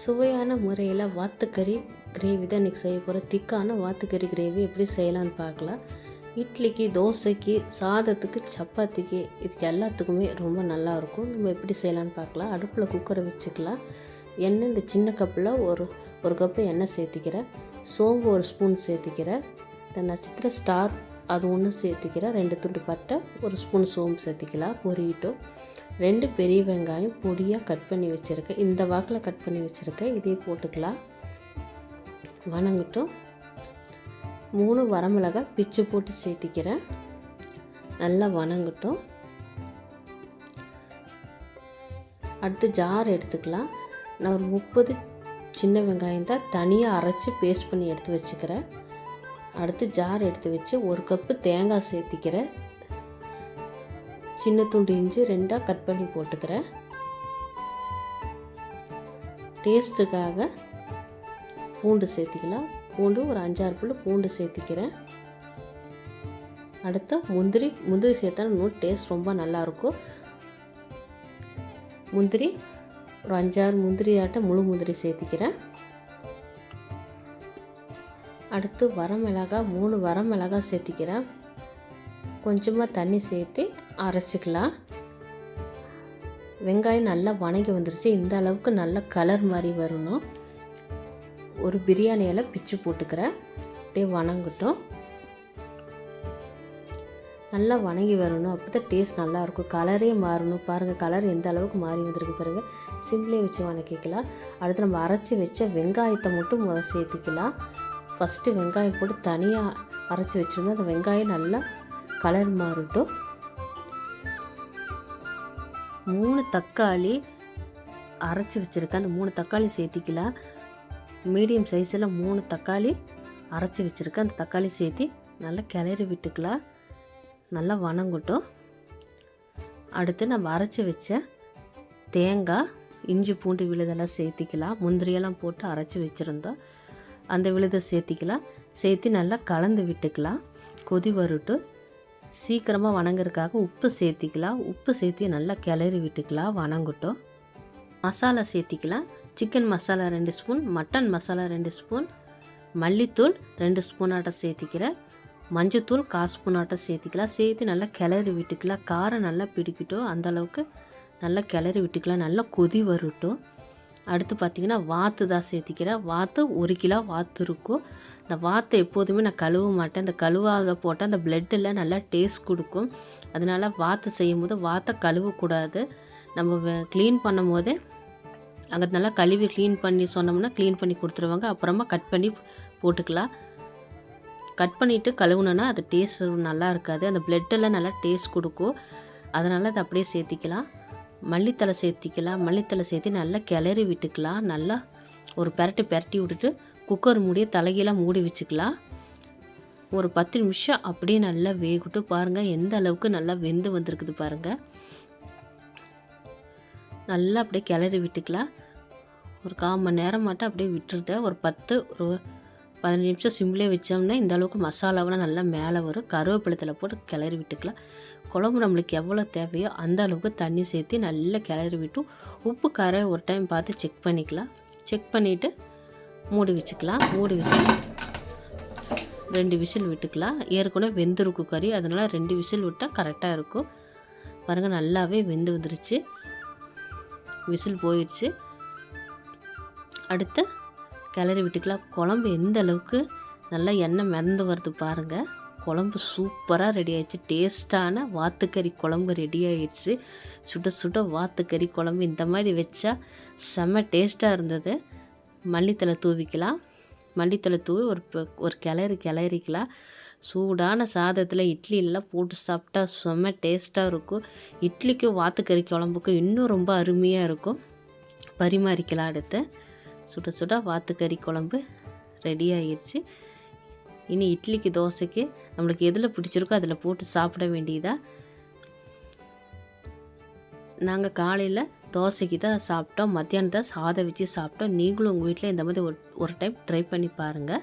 சுவையான முறையில் வாத்துக்கறி கிரேவி தான் இன்றைக்கி செய்ய போகிறோம் திக்கான வாத்துக்கறி கிரேவி எப்படி செய்யலான்னு பார்க்கலாம். இட்லிக்கு தோசைக்கு சாதத்துக்கு சப்பாத்திக்கு இதுக்கு எல்லாத்துக்குமே ரொம்ப நல்லாயிருக்கும் நம்ம எப்படி செய்யலான்னு பார்க்கலாம். அடுப்பில் குக்கரை வச்சுக்கலாம். எண்ணெய் இந்த சின்ன கப்பில் ஒரு ஒரு கப்பு எண்ணெய் சேர்த்திக்கிறேன். சோம்பு ஒரு ஸ்பூன் சேர்த்திக்கிறேன். இந்த நட்சத்திர ஸ்டார் அது ஒன்று சேர்த்திக்கிறேன். ரெண்டு துண்டு பட்டை ஒரு ஸ்பூன் சோம்பு சேர்த்திக்கலாம். பொரியிட்டோம். ரெண்டு பெரிய வெங்காயம் பொடியாக கட் பண்ணி வச்சுருக்கேன். இந்த வாக்கில் கட் பண்ணி வச்சுருக்கேன். இதே போட்டுக்கலாம். வணங்கட்டும். மூணு வரமிளகாய் பிச்சு போட்டு சேர்த்திக்கிறேன். நல்லா வணங்கட்டும். அடுத்து ஜார் எடுத்துக்கலாம். நான் ஒரு முப்பது சின்ன வெங்காயம் தான் தனியாக அரைச்சி பேஸ்ட் பண்ணி எடுத்து வச்சுக்கிறேன். அடுத்து ஜார் எடுத்து வச்சு ஒரு கப்பு தேங்காய் சேர்த்திக்கிறேன். சின்ன துண்டு இஞ்சி ரெண்டாக கட் பண்ணி போட்டுக்கிறேன். டேஸ்ட்டுக்காக பூண்டு சேர்த்திக்கலாம். பூண்டு ஒரு அஞ்சாறு புல் பூண்டு சேர்த்திக்கிறேன். அடுத்து முந்திரி முந்திரி சேர்த்தா இன்னும் டேஸ்ட் ரொம்ப நல்லாயிருக்கும். முந்திரி ஒரு அஞ்சாறு முந்திரி ஆட்ட முழு முந்திரி சேர்த்திக்கிறேன். அடுத்து வரமிளகாய் மூணு வரமிளகாய் சேர்த்திக்கிறேன். கொஞ்சமாக தண்ணி சேர்த்து அரைச்சிக்கலாம். வெங்காயம் நல்லா வணங்கி வந்துருச்சு. இந்த அளவுக்கு நல்ல கலர் மாதிரி வரணும். ஒரு பிரியாணியில் பிச்சு போட்டுக்கிறேன். அப்படியே வணங்கட்டும். நல்லா வணங்கி வரணும். அப்போ தான் டேஸ்ட் நல்லாயிருக்கும் கலரே மாறணும். பாருங்கள் கலர் எந்த அளவுக்கு மாறி வந்திருக்கு பாருங்கள் சிம்லேயே வச்சு வணக்கிக்கலாம். அடுத்து நம்ம அரைச்சி வச்ச வெங்காயத்தை மட்டும் முதல் சேர்த்திக்கலாம். ஃபஸ்ட்டு வெங்காயம் போட்டு தனியாக அரைச்சி வச்சுருந்தோம் அந்த வெங்காயம் நல்லா கலர் மாறட்டும். மூணு தக்காளி அரைச்சி வச்சுருக்கேன். அந்த மூணு தக்காளி சேர்த்திக்கலாம் மீடியம் சைஸில் மூணு தக்காளி அரைச்சி வச்சுருக்கேன். அந்த தக்காளி சேர்த்தி நல்லா கிளறி விட்டுக்கலாம். நல்லா வணங்கட்டும். அடுத்து நம்ம அரைச்சி வச்ச தேங்காய் இஞ்சி பூண்டு விழுதெல்லாம் சேர்த்திக்கலாம். முந்திரியெல்லாம் போட்டு அரைச்சி வச்சுருந்தோம். அந்த விழுதை சேர்த்திக்கலாம். சேர்த்து நல்லா கலந்து விட்டுக்கலாம். கொதி வரட்டும். சீக்கிரமாக வணங்குறதுக்காக உப்பு சேர்த்திக்கலாம். உப்பு சேர்த்தி நல்லா கிளறி விட்டுக்கலாம். வணங்கட்டும். மசாலா சேர்த்திக்கலாம். சிக்கன் மசாலா ரெண்டு ஸ்பூன் மட்டன் மசாலா ரெண்டு ஸ்பூன் மல்லித்தூள் ரெண்டு ஸ்பூனாட்டம் சேர்த்திக்கிறேன். மஞ்சத்தூள் கால் ஸ்பூனாட்டம் சேர்த்திக்கலாம். சேர்த்து நல்லா கிளறி விட்டுக்கலாம். காரம் நல்லா பிடிக்கட்டும். அந்தளவுக்கு நல்லா கிளறி விட்டுக்கலாம். நல்லா கொதி வரட்டும். அடுத்து பார்த்திங்கன்னா வாத்து தான் சேர்த்திக்கிறேன். வாத்து ஒரு கிலோ வாத்து இருக்கும். இந்த வாத்தை எப்போதுமே நான் கழுவ மாட்டேன். இந்த கழுவாக போட்டால் அந்த பிளட்டில் நல்லா டேஸ்ட் கொடுக்கும். அதனால் வாத்து செய்யும் போது வாத்தை கழுவக்கூடாது. நம்ம க்ளீன் பண்ணும் போதே அங்கே நல்லா கழுவி க்ளீன் பண்ணி சொன்னோம்னா க்ளீன் பண்ணி கொடுத்துருவாங்க. அப்புறமா கட் பண்ணி போட்டுக்கலாம். கட் பண்ணிவிட்டு கழுவுனோன்னா அது டேஸ்ட் நல்லா இருக்காது. அந்த பிளட்டெல்லாம் நல்லா டேஸ்ட் கொடுக்கும். அதனால் அதை அப்படியே சேர்த்திக்கலாம். மல்லித்தலை சேர்த்திக்கலாம். மல்லித்தலை சேர்த்து நல்லா கிளறி விட்டுக்கலாம். நல்லா ஒரு பெரட்டி பெரட்டி விட்டுட்டு குக்கர் மூடிய தலைகீழாக மூடி வச்சுக்கலாம். ஒரு பத்து நிமிஷம் அப்படியே நல்லா வேகட்டு பாருங்கள் எந்த அளவுக்கு நல்லா வெந்து வந்திருக்குது பாருங்கள் நல்லா அப்படியே கிளறி விட்டுக்கலாம். ஒரு கால் மணி நேரம் மட்டும் அப்படியே விட்டுருத ஒரு பத்து ஒரு பதினஞ்சு நிமிஷம் சிம்லேயே வச்சோம்னா இந்த அளவுக்கு மசாலாவெலாம் நல்லா மேலே வரும். கருவேப்பிலத்தில் போட்டு கிளறி விட்டுக்கலாம். குழம்பு நம்மளுக்கு எவ்வளோ தேவையோ அந்த அளவுக்கு தண்ணி சேர்த்து நல்லா கிளறி விட்டு உப்பு காரை ஒரு டைம் பார்த்து செக் பண்ணிக்கலாம். செக் பண்ணிவிட்டு மூடி வச்சுக்கலாம். மூடி வச்சு ரெண்டு விசில் விட்டுக்கலாம். ஏற்கனவே வெந்திருக்கும் கறி அதனால் ரெண்டு விசில் விட்டால் கரெக்டாக இருக்கும். பாருங்கள் நல்லாவே வெந்து வந்துருச்சு. விசில் போயிடுச்சு அடுத்து கிளறி விட்டுக்கலாம். குழம்பு எந்த அளவுக்கு நல்லா எண்ணெய் மிதந்து வருது பாருங்கள் குழம்பு சூப்பராக ரெடி ஆயிடுச்சு. டேஸ்ட்டான வாத்துக்கறி குழம்பு ரெடி ஆயிடுச்சு. சுட சுட வாத்துக்கறி குழம்பு இந்த மாதிரி வச்சா செம்ம டேஸ்ட்டாக இருந்தது. மல்லித்தலை தூவிக்கலாம். மல்லித்தலை தூவி ஒரு ஒரு கிளறி கிளறிக்கலாம். சூடான சாதத்தில் இட்லியெல்லாம் போட்டு சாப்பிட்டா செம்ம டேஸ்ட்டாக இருக்கும். இட்லிக்கும் வாத்துக்கறி குழம்புக்கும் இன்னும் ரொம்ப அருமையாக இருக்கும். பரிமாறிக்கலாம் அடுத்து. சுட சுட வாத்துக்கறி குழம்பு ரெடி ஆயிடுச்சு இனி இட்லிக்கு தோசைக்கு நம்மளுக்கு எதில் பிடிச்சிருக்கோ அதில் போட்டு சாப்பிட வேண்டியதா? நாங்கள் காலையில் தோசைக்கு தான் சாப்பிட்டோம். மத்தியானம் தான் சாதம் வச்சு சாப்பிட்டோம். நீங்களும் உங்கள் வீட்டில் இந்த மாதிரி ஒரு ஒரு டைம் ட்ரை பண்ணி பாருங்கள்